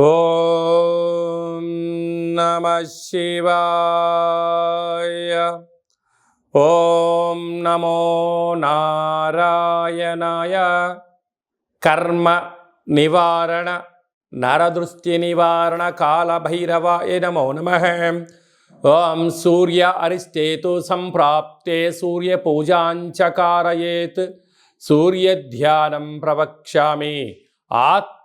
ఓం నమ శివాయ. ఓం నమో నారాయణాయ. కర్మ నివారణ నరదృష్టి నివారణ కాళభైరవాయ నమో నమ. ఓం సూర్య అరిష్టేతు సంప్రాప్తే సూర్యపూజాంచకారయేత్ సూర్యధ్యానం ప్రవక్ష్యామి. ఆత్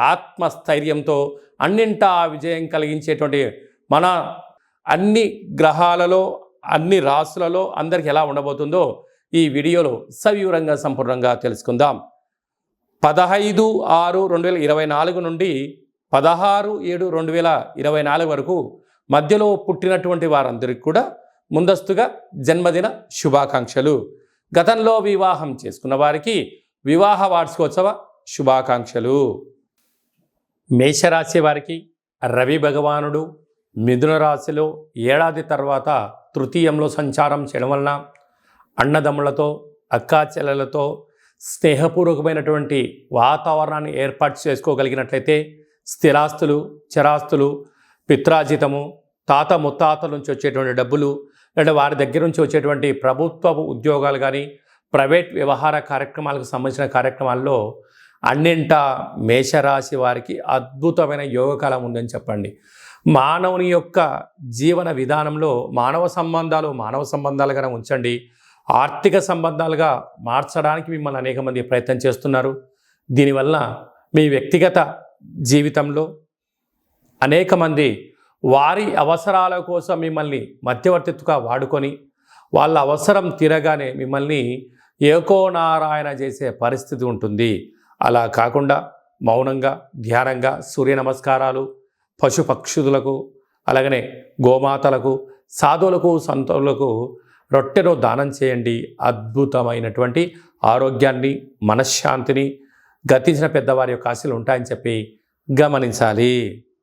ఆత్మస్థైర్యంతో అన్నింటా విజయం కలిగించేటువంటి మన అన్ని గ్రహాలలో అన్ని రాసులలో అందరికి ఎలా ఉండబోతుందో ఈ వీడియోలో సవివరంగా సంపూర్ణంగా తెలుసుకుందాం. పదహైదు ఆరు రెండు వేల ఇరవై నాలుగు నుండి పదహారు ఏడు రెండు వేల ఇరవై నాలుగు వరకు మధ్యలో పుట్టినటువంటి వారందరికీ కూడా ముందస్తుగా జన్మదిన శుభాకాంక్షలు. గతంలో వివాహం చేసుకున్న వారికి వివాహ వార్షికోత్సవ శుభాకాంక్షలు. మేషరాశి వారికి రవి భగవానుడు మిథున రాశిలో ఏడాది తర్వాత తృతీయంలో సంచారం చేయడం వలన అన్నదమ్ములతో అక్కా చెల్లెలతో స్నేహపూర్వకమైనటువంటి వాతావరణాన్ని ఏర్పాటు చేసుకోగలిగినట్లయితే స్థిరాస్తులు చరాస్తులు పిత్రాజితము తాత ముత్తాతల నుంచి వచ్చేటువంటి డబ్బులు లేదా వారి దగ్గర నుంచి వచ్చేటువంటి ప్రభుత్వ ఉద్యోగాలు కానీ ప్రైవేట్ వ్యవహార కార్యక్రమాలకు సంబంధించిన కార్యక్రమాల్లో అన్నింట మేషరాశి వారికి అద్భుతమైన యోగకాలం ఉందని చెప్పండి. మానవుని యొక్క జీవన విధానంలో మానవ సంబంధాలు మానవ సంబంధాలుగానే ఉంచండి. ఆర్థిక సంబంధాలుగా మార్చడానికి మిమ్మల్ని అనేక మంది ప్రయత్నం చేస్తున్నారు. దీనివల్ల మీ వ్యక్తిగత జీవితంలో అనేక మంది వారి అవసరాల కోసం మిమ్మల్ని మధ్యవర్తిత్వగా వాడుకొని వాళ్ళ అవసరం తీరగానే మిమ్మల్ని ఏకోనారాయణ చేసే పరిస్థితి ఉంటుంది. అలా కాకుండా మౌనంగా ధ్యానంగా సూర్య నమస్కారాలు పశుపక్షులకు అలాగనే గోమాతలకు సాధువులకు సంతులకు రొట్టెను దానం చేయండి. అద్భుతమైనటువంటి ఆరోగ్యాన్ని మనశ్శాంతిని గతించిన పెద్దవారి యొక్క ఆశలు ఉంటాయని చెప్పి గమనించాలి.